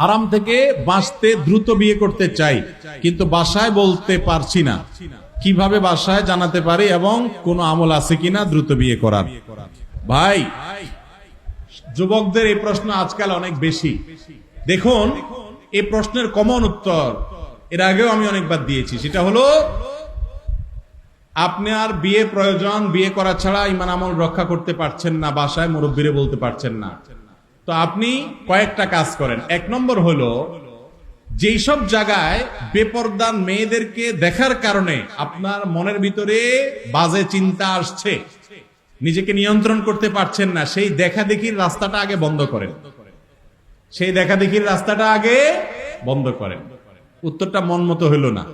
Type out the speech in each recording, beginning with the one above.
হারাম থেকে বাঁচতে দ্রুত বিয়ে করতে চাই, কিন্তু বাসায় বলতে পারছি না। কীভাবে বাসায় জানাতে পারি এবং কোনো আমল আছে কিনা দ্রুত বিয়ে করার? ভাই, যুবকদের এই প্রশ্ন আজকাল অনেক বেশি। দেখুন, এই প্রশ্নের কমন উত্তর এর আগেও আমি অনেকবার দিয়েছি। সেটা হলো আপনার বিয়ে প্রয়োজন, বিয়ে করা ছাড়া ইমান আমল রক্ষা করতে পারছেন না, বাসায় মুরব্বীরে বলতে পারছেন না। তো আপনি কয়েকটা কাজ করেন। এক নম্বর হলো, যেই সব জায়গায় বেপরদান মেয়েদেরকে দেখার কারণে আপনার মনের ভিতরে বাজে চিন্তা আসছে, নিজেকে নিয়ন্ত্রণ করতে পারছেন না, সেই দেখা দেখির রাস্তাটা আগে বন্ধ করেন। সেই দেখা দেখির রাস্তাটা আগে বন্ধ করেন। উত্তরটা মন মতো হইল না।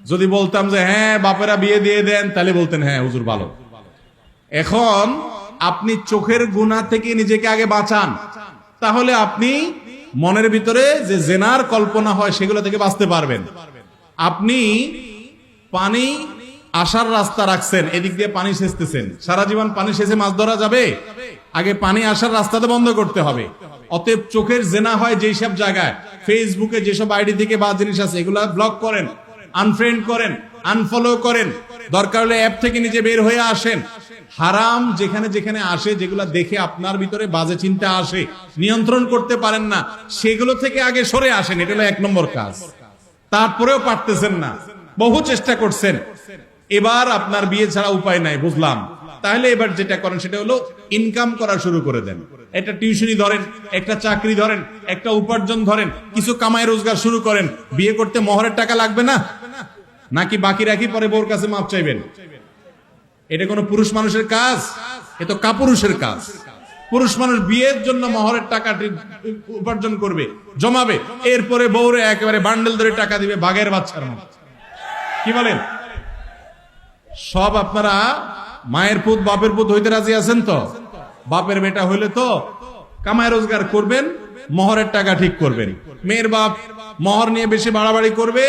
যদি বলতাম যে হ্যাঁ বাপেরা বিয়ে দিয়ে দেন, তাহলে বলতেন হ্যাঁ হুজুর ভালো। এখন আপনি চোখের গুণা থেকে নিজেকে আগে বাঁচান। তাহলে আপনি মনের ভিতরে যে জেনার কল্পনা হয় সেগুলো থেকে বাঁচতে পারবেন। আপনি পানি আসার রাস্তা রাখছেন, এদিক দিয়ে পানি সেচতেছেন। সারা জীবন পানি সেচে মাছ ধরা যাবে? আগে পানি আসার রাস্তাতে বন্ধ করতে হবে। অতএব চোখের জেনা হয় যেই সব জায়গায় ফেসবুকে যেসব আইডি থেকে বা জিনিস আছে, এগুলা ব্লক করেন আনফ্রেন্ড করেন আনফলো করেন। দরকার হলে অ্যাপ থেকে নিজে বের হয়ে আসেন। হারাম যেখানে যেখানে আসে, যেগুলো দেখে আপনার ভিতরে বাজে চিন্তা আসে, নিয়ন্ত্রণ করতে পারেন না, সেগুলো থেকে আগে সরে আসেন, এটা হলো এক নম্বর কাজ। তারপরেও পারতেছেন না, বহু চেষ্টা করছেন। এবার আপনার বিয়ে ছাড়া উপায় নাই, বুঝলাম। তাহলে এবার যেটা করেন, সেটা হলো ইনকাম করা শুরু করে দেন। একটা টিউশনি ধরেন, একটা চাকরি ধরেন, একটা উপার্জন ধরেন, কিছু কামাই রোজগার শুরু করেন। বিয়ে করতে মহরের টাকা লাগবে না? নাকি বাকি রাখি পরে বউর কাছে মাপ চাইবেন? এটা কোনো পুরুষ মানুষের কাজ? এ তো কাপুরুষের কাজ। পুরুষ মানুষ বিয়ের জন্য মহরের টাকা উপার্জন করবে, জমাবে, এরপরে বউরে একেবারে বান্ডেল ধরে টাকা দিবে বাঘের বাচ্চার মতো। কি বলেন? সব আপনারা মায়ের পুত, বাপের পুত হইতে রাজি আছেন তো? বাপের বেটা হইলে তো কামায় রোজগার করবেন, মহরের টাকা ঠিক করবেন। মেয়ের বাপ মহর নিয়ে বেশি বাড়াবাড়ি করবে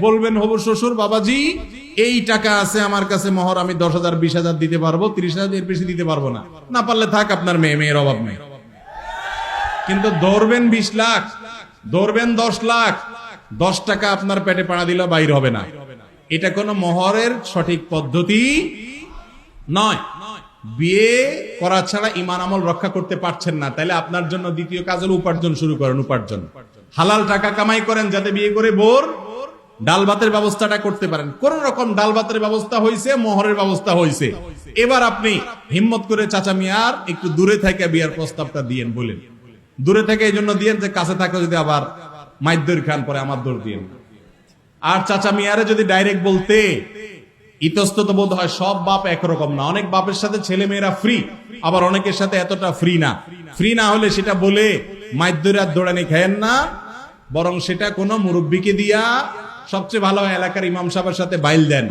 বলবেন, হবু শ্বশুর, বাবাজি, এই টাকা আছে আমার কাছে, মহর, আমি দশ হাজার, বিশ হাজার দিতে পারব, তিরিশ হাজার এর বেশি দিতে পারব না। না পারলে থাক, আপনার মেয়ে, মেয়ের অভাব নেই। কিন্তু ধরবেন বিশ লাখ, ধরবেন দশ লাখ, দশ টাকা আপনার পেটে পাড়া দিলে বাইর হবে না। এটা কোনো মহরের সঠিক পদ্ধতি নয়। বিয়ে করা ছাড়া ইমান আমল রক্ষা করতে পারছেন না। তাহলে আপনার জন্য দ্বিতীয় কাজ হলো উপার্জন শুরু করেন, উপার্জন। হালাল টাকা কামাই করেন, যাতে বিয়ে করে বোর ডাল ভাতের ব্যবস্থাটা করতে পারেন। কোন রকম ডাল ভাতের ব্যবস্থা হয়েছে মোহরের ব্যবস্থা হয়েছে এবার আপনি হিম্মত করে চাচা মিয়ার একটু দূরে থেকে বিয়ার প্রস্তাবটা দিয়েন বলেন। দূরে থেকে এই জন্য দিয়েন যে কাছে থাকে যদি আবার মাইদ্দর খান পরে আমার দৌড় দিয়েন। আর চাচা মিয়ারে যদি ডাইরেক্ট বলতে, ইতস্তত বোধ হয় সব বাপ একরকম না। অনেক বাপের সাথে ছেলে মেয়েরা ফ্রি আবার অনেকের সাথে এতটা ফ্রি না। ফ্রি না হলে সেটা বলে মাইদ্দর আর দৌড়ানি খায়েন না, বরং সেটা কোনো মুরব্বীকে দিয়া সবচেয়ে ভালো এলাকার ইমাম সাহেবের সাথে বাইল দেন।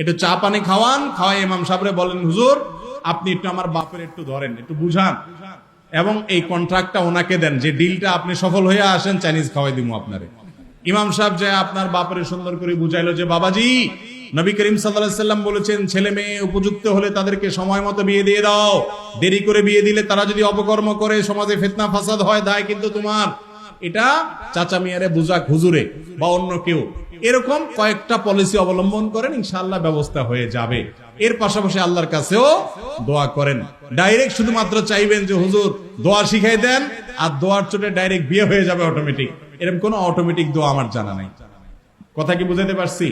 একটু চা পানি খাওয়ান, খাওয়াই ইমাম সাহেবরে বলেন, হুজুর, আপনি একটু আমার বাপের একটু ধরেন, একটু বুঝান। এবং এই কন্ট্রাক্টটা ওনাকে দেন, যে ডিলটা আপনি সফল হয়ে আসেন চাইনিজ খাওয়াই দিব আপনারে। ইমাম সাহেব যে আপনার বাপের সুন্দর করে বুঝাইলো যে, বাবাজি, নবী করিম সাল্লাম বলেছেন, ছেলে মেয়ে উপযুক্ত হলে তাদেরকে সময় মতো বিয়ে দিয়ে দাও। দেরি করে বিয়ে দিলে তারা যদি অপকর্ম করে, সমাজে ফেতনা, ফাসাদ হয়, দায় কিন্তু তোমার। এটা চাচা মিয়ারে বুঝাক হুজুরে বা অন্য কেউ। এরকম কয়েকটা পলিসি অবলম্বন করেন ইনশাল্লাহ ব্যবস্থা হয়ে যাবে। এর পাশাপাশি আল্লাহর কাছেও দোয়া করেন। ডাইরেক্ট শুধুমাত্র চাইবেন যে, হুজুর, দোয়া শিখাই দেন, আর দোয়ার চোটে ডাইরেক্ট বিয়ে হয়ে যাবে অটোমেটিক এরকম কোনো অটোমেটিক দোয়া আমার জানা নাই। কথা কি বুঝাতে পারছি?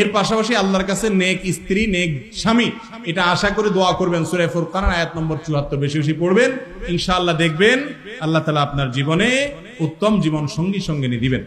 এর পাশাপাশি আল্লাহর কাছে নেক স্ত্রী, নেক স্বামী, এটা আশা করে দোয়া করবেন। সুরে ফুরকান আয়াত নম্বর চুয়াত্তর, বেশি বেশি পড়বেন। ইনশাআল্লাহ দেখবেন, আল্লাহ তালা আপনার জীবনে উত্তম জীবন সঙ্গী সঙ্গিনী দিবেন।